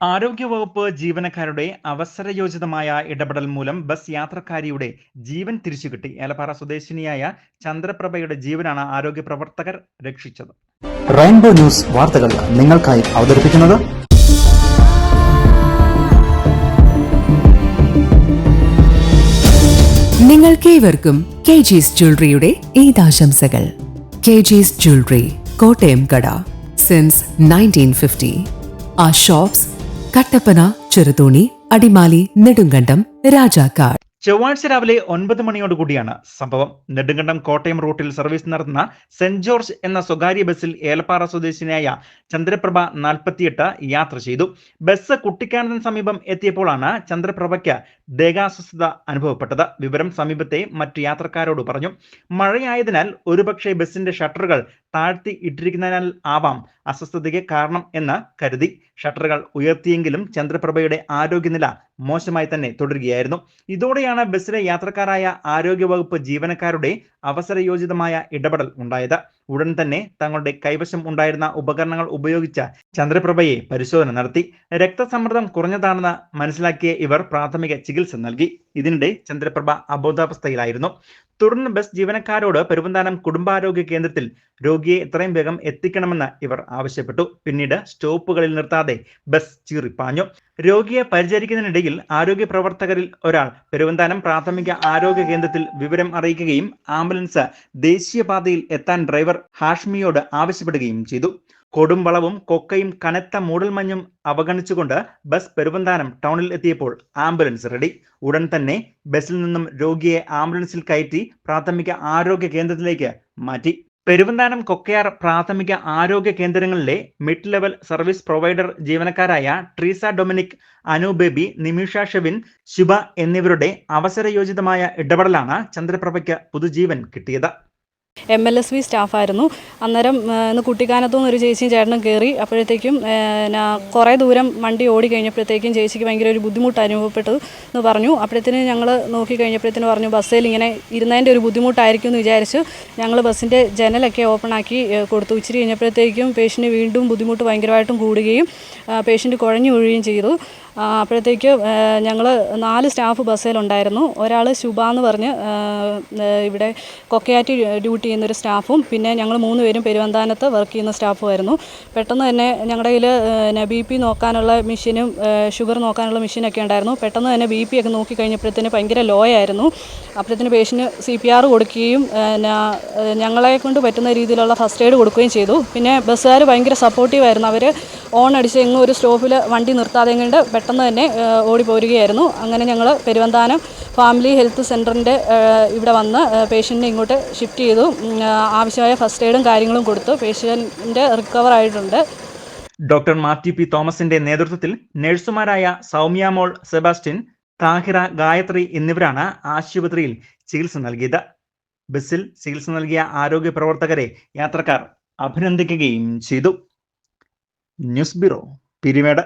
ആരോഗ്യവകുപ്പ് ജീവനക്കാരുടെ അവസരയോജിതമായ ഇടപെടൽ മൂലം ബസ് യാത്രക്കാരിയുടെ ജീവൻ തിരിച്ചുകിട്ടി. ഏലപ്പാറ സ്വദേശിനിയായ ചന്ദ്രപ്രഭയുടെ ജീവനാണ് ആരോഗ്യ പ്രവർത്തകർ രക്ഷിച്ചത്. റെയിൻബോ ന്യൂസ് വാർത്തകൾ നിങ്ങൾക്കായി അവതരിപ്പിക്കുന്നത് നിങ്ങൾക്കേവർക്കും കെ ജീസ് ജ്വല്ലറിയുടെ ഈദാശംസകൾ. കെ ജീസ് ജ്വല്ലറി കോട്ടയം കട സിൻസ് നയന്റീൻ ഫിഫ്റ്റി ആ ഷോപ്സ് കട്ടപ്പന ചെറുതോണി അടിമാലി നെടുങ്കണ്ടം രാജാക്കാട്. ചൊവ്വാഴ്ച രാവിലെ ഒൻപത് മണിയോടുകൂടിയാണ് സംഭവം. നെടുങ്കണ്ടം കോട്ടയം റൂട്ടിൽ സർവീസ് നടത്തുന്ന സെന്റ് ജോർജ് എന്ന സ്വകാര്യ ബസ്സിൽ ഏലപ്പാറ സ്വദേശിനിയായ ചന്ദ്രപ്രഭ നാൽപ്പത്തിയെട്ട് യാത്ര ചെയ്തു. ബസ് കുട്ടിക്കാനത്തിന് സമീപം എത്തിയപ്പോഴാണ് ചന്ദ്രപ്രഭയ്ക്ക് ദേഹാസ്വസ്ഥത അനുഭവപ്പെട്ടത്. വിവരം സമീപത്തെ മറ്റു യാത്രക്കാരോട് പറഞ്ഞു. മഴയായതിനാൽ ഒരുപക്ഷെ ബസ്സിന്റെ ഷട്ടറുകൾ താഴ്ത്തി ഇട്ടിരിക്കുന്നതിനാൽ ആവാം. അസ്വസ്ഥതയ്ക്ക് കാരണം എന്ന് കരുതി ഷട്ടറുകൾ ഉയർത്തിയെങ്കിലും ചന്ദ്രപ്രഭയുടെ ആരോഗ്യനില മോശമായി തന്നെ തുടരുകയായിരുന്നു. ഇതോടെയാണ് ബസ്സിലെ യാത്രക്കാരായ ആരോഗ്യവകുപ്പ് ജീവനക്കാരുടെ അവസരയോജിതമായ ഇടപെടൽ ഉണ്ടായത്. ഉടൻ തന്നെ തങ്ങളുടെ കൈവശം ഉണ്ടായിരുന്ന ഉപകരണങ്ങൾ ഉപയോഗിച്ച ചന്ദ്രപ്രഭയെ പരിശോധന നടത്തി. രക്തസമ്മർദ്ദം കുറഞ്ഞതാണെന്ന് മനസ്സിലാക്കിയ ഇവർ പ്രാഥമിക ചികിത്സ നൽകി. ഇതിനിടെ ചന്ദ്രപ്രഭ അബോധാവസ്ഥയിലായിരുന്നു. തുടർന്ന് ബസ് ജീവനക്കാരോട് പെരുവന്താനം കുടുംബാരോഗ്യ കേന്ദ്രത്തിൽ രോഗിയെ എത്രയും വേഗം എത്തിക്കണമെന്ന് ഇവർ ആവശ്യപ്പെട്ടു. പിന്നീട് സ്റ്റോപ്പുകളിൽ നിർത്താതെ ബസ് ചീറിപ്പാഞ്ഞു രോഗിയെ പരിചരിക്കുന്നതിനിടയിൽ ആരോഗ്യ പ്രവർത്തകരിൽ ഒരാൾ പെരുവന്താനം പ്രാഥമിക ആരോഗ്യ കേന്ദ്രത്തിൽ വിവരം അറിയിക്കുകയും ആംബുലൻസ് ദേശീയപാതയിൽ എത്താൻ ഡ്രൈവർ ഹാഷ്മിയോട് ആവശ്യപ്പെടുകയും ചെയ്തു. കൊടും വളവും കൊക്കയും കനത്ത മൂടൽമഞ്ഞും അവഗണിച്ചുകൊണ്ട് ബസ് പെരുവന്താനം ടൗണിൽ എത്തിയപ്പോൾ ആംബുലൻസ് റെഡി. ഉടൻ തന്നെ ബസ്സിൽ നിന്നും രോഗിയെ ആംബുലൻസിൽ കയറ്റി പ്രാഥമിക ആരോഗ്യ കേന്ദ്രത്തിലേക്ക് മാറ്റി. പെരുവന്താനം കൊക്കയാർ പ്രാഥമിക ആരോഗ്യ കേന്ദ്രങ്ങളിലെ മിഡ് ലെവൽ സർവീസ് പ്രൊവൈഡർ ജീവനക്കാരായ ട്രീസ ഡൊമിനിക് അനു ബേബി നിമിഷ ഷെവിൻ ശുഭ എന്നിവരുടെ അവസരയോജിതമായ ഇടപെടലാണ് ചന്ദ്രപ്രഭയ്ക്ക് പുതുജീവൻ കിട്ടിയത്. എം എൽ എസ് വി സ്റ്റാഫായിരുന്നു. അന്നേരം ഇന്ന് കുട്ടിക്കാനത്തു നിന്ന് ഒരു ചേച്ചിയും ചേട്ടനും കയറി അപ്പോഴത്തേക്കും കുറേ ദൂരം വണ്ടി ഓടി കഴിഞ്ഞപ്പോഴത്തേക്കും ചേച്ചിക്ക് ഭയങ്കര ഒരു ബുദ്ധിമുട്ട് അനുഭവപ്പെട്ടത് എന്ന് പറഞ്ഞു. അപ്പോഴത്തേന് ഞങ്ങൾ നോക്കി കഴിഞ്ഞപ്പോഴത്തേന് പറഞ്ഞു ബസ്സിൽ ഇങ്ങനെ ഇരുന്നതിന്റെ ഒരു ബുദ്ധിമുട്ടായിരിക്കും എന്ന് വിചാരിച്ച് ഞങ്ങൾ ബസ്സിന്റെ ജനലൊക്കെ ഓപ്പൺ ആക്കി കൊടുത്തു. ഇച്ചിരി കഴിഞ്ഞപ്പോഴത്തേക്കും പേഷ്യന്റ് വീണ്ടും ബുദ്ധിമുട്ട് ഭയങ്കരമായിട്ടും കൂടുകയും പേഷ്യന്റ് കുഴഞ്ഞു വീഴുകയും ചെയ്തു. അപ്പോഴത്തേക്ക് ഞങ്ങൾ നാല് സ്റ്റാഫ് ബസ്സിലുണ്ടായിരുന്നു. ഒരാൾ ശുഭ എന്ന് പറഞ്ഞ് ഇവിടെ കൊക്കയാറ്റി ഡ്യൂട്ടി ചെയ്യുന്നൊരു സ്റ്റാഫും പിന്നെ ഞങ്ങൾ മൂന്ന് പേരും പെരുവന്താനത്ത് വർക്ക് ചെയ്യുന്ന സ്റ്റാഫുമായിരുന്നു. പെട്ടെന്ന് തന്നെ ഞങ്ങളുടെ കയ്യിൽ പിന്നെ ബി പി നോക്കാനുള്ള മെഷീനും ഷുഗർ നോക്കാനുള്ള മെഷീനൊക്കെ ഉണ്ടായിരുന്നു. പെട്ടെന്ന് തന്നെ ബി പി ഒക്കെ നോക്കി കഴിഞ്ഞപ്പോഴത്തേന് ഭയങ്കര ലോ ആയിരുന്നു. അപ്പോഴത്തേന് പേഷ്യന് സി പി ആർ കൊടുക്കുകയും ഞങ്ങളെ കൊണ്ട് പറ്റുന്ന രീതിയിലുള്ള ഫസ്റ്റ് എയ്ഡ് കൊടുക്കുകയും ചെയ്തു. പിന്നെ ബസ്സുകാർ ഭയങ്കര സപ്പോർട്ടീവായിരുന്നു അവർ ഓൺ അടിച്ച് എങ്ങും ഒരു സ്റ്റോപ്പിൽ വണ്ടി നിർത്താതെ കണ്ട് പെട്ടെന്ന് തന്നെ ഓടിപ്പോരുകയായിരുന്നു. ഓടി പോരുകയായിരുന്നു അങ്ങനെ ഞങ്ങൾ പെരുവന്താനം ഫാമിലി ഹെൽത്ത് സെന്ററിന്റെ ഇവിടെ വന്ന് പേഷ്യന്റിനെ ഇങ്ങോട്ട് ഷിഫ്റ്റ് ചെയ്തു. ആവശ്യമായ ഫസ്റ്റ് എയ്ഡും കാര്യങ്ങളും കൊടുത്തു. പേഷ്യന്റ് റിക്കവർ ആയിട്ടുണ്ട്. ഡോക്ടർ മാത്യു പി തോമസിന്റെ നേതൃത്വത്തിൽ നഴ്സുമാരായ സൗമ്യ മോൾ സെബാസ്റ്റ്യൻ താഹിറ ഗായത്രി എന്നിവരാണ് ആശുപത്രിയിൽ ചികിത്സ നൽകിയത്. ബസ്സിൽ ചികിത്സ നൽകിയ ആരോഗ്യ പ്രവർത്തകരെ യാത്രക്കാർ അഭിനന്ദിക്കുകയും ചെയ്തു. News bureau Peermade.